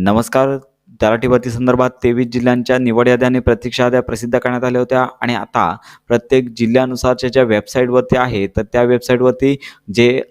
नमस्कार. तलाठी भरती संदर्भात तेवीस जिल्ह्यांच्या निवड याद्या आणि प्रतीक्षा याद्या प्रसिद्ध करण्यात आल्या होत्या. आणि आता प्रत्येक जिल्ह्यानुसारच्या ज्या वेबसाईटवरती आहे तर त्या वेबसाईटवरती जे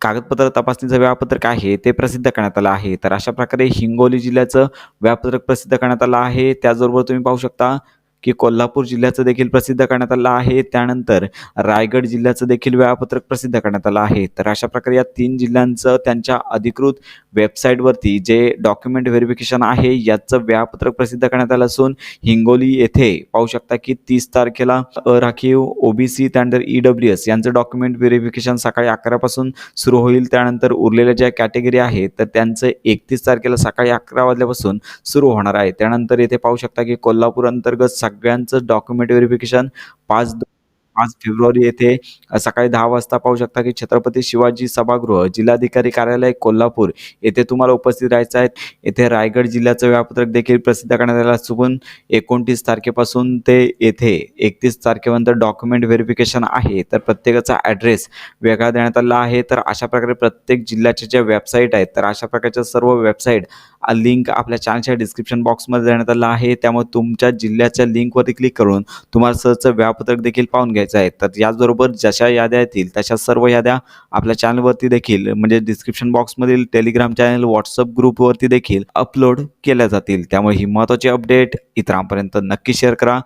कागदपत्र तपासणीचं वेळापत्रक आहे ते प्रसिद्ध करण्यात आलं आहे. तर अशा प्रकारे हिंगोली जिल्ह्याचं वेळापत्रक प्रसिद्ध करण्यात आलं आहे. त्याचबरोबर तुम्ही पाहू शकता की कोल्हापूर जिल्ह्याचं देखील प्रसिद्ध करण्यात आलं आहे. त्यानंतर रायगड जिल्ह्याचं देखील वेळापत्रक प्रसिद्ध करण्यात आलं आहे. तर अशा प्रकारे या तीन जिल्ह्यांचं त्यांच्या अधिकृत वेबसाईटवरती जे डॉक्युमेंट व्हेरिफिकेशन आहे याचं वेळापत्रक प्रसिद्ध करण्यात आलं असून हिंगोली येथे पाहू शकता की तीस तारखेला राखीव ओबीसी त्यानंतर ई डब्ल्यू एस यांचं डॉक्युमेंट व्हेरिफिकेशन सकाळी अकरापासून सुरू होईल. त्यानंतर उरलेल्या ज्या कॅटेगरी आहेत तर त्यांचं एकतीस तारखेला सकाळी अकरा वाजल्यापासून सुरू होणार आहे. त्यानंतर येथे पाहू शकता की कोल्हापूर अंतर्गत सगळ्यांचं डॉक्युमेंट व्हेरिफिकेशन पाच पाच फेब्रुवारी येथे सकाळी दहा वाजता पाहू शकता की छत्रपती शिवाजी सभागृह जिल्हाधिकारी कार्यालय कोल्हापूर येथे तुम्हाला उपस्थित राहायचं आहे. येथे रायगड जिल्ह्याचं वेळापत्रक देखील प्रसिद्ध करण्यात आलं असून एकोणतीस तारखेपासून ते येथे एकतीस तारखेपर्यंत डॉक्युमेंट व्हेरिफिकेशन आहे. तर प्रत्येकाचा ॲड्रेस वेगळा देण्यात आला आहे. तर अशा प्रकारे प्रत्येक जिल्ह्याच्या ज्या वेबसाईट आहेत तर अशा प्रकारच्या सर्व वेबसाईट लिंक आपल्या चॅनलच्या डिस्क्रिप्शन बॉक्समध्ये देण्यात आला आहे. त्यामुळे तुमच्या जिल्ह्याच्या लिंकवरती क्लिक करून तुम्हाला सहजचं वेळापत्रक देखील पाहून घ्यायचं आहे. तर याचबरोबर जशा याद्या येतील तशा सर्व याद्या आपल्या चॅनलवरती देखील म्हणजे डिस्क्रिप्शन बॉक्समधील टेलिग्राम चॅनल व्हॉट्सअप ग्रुपवरती देखील अपलोड केल्या जातील. त्यामुळे ही महत्त्वाची अपडेट इतरांपर्यंत नक्की शेअर करा.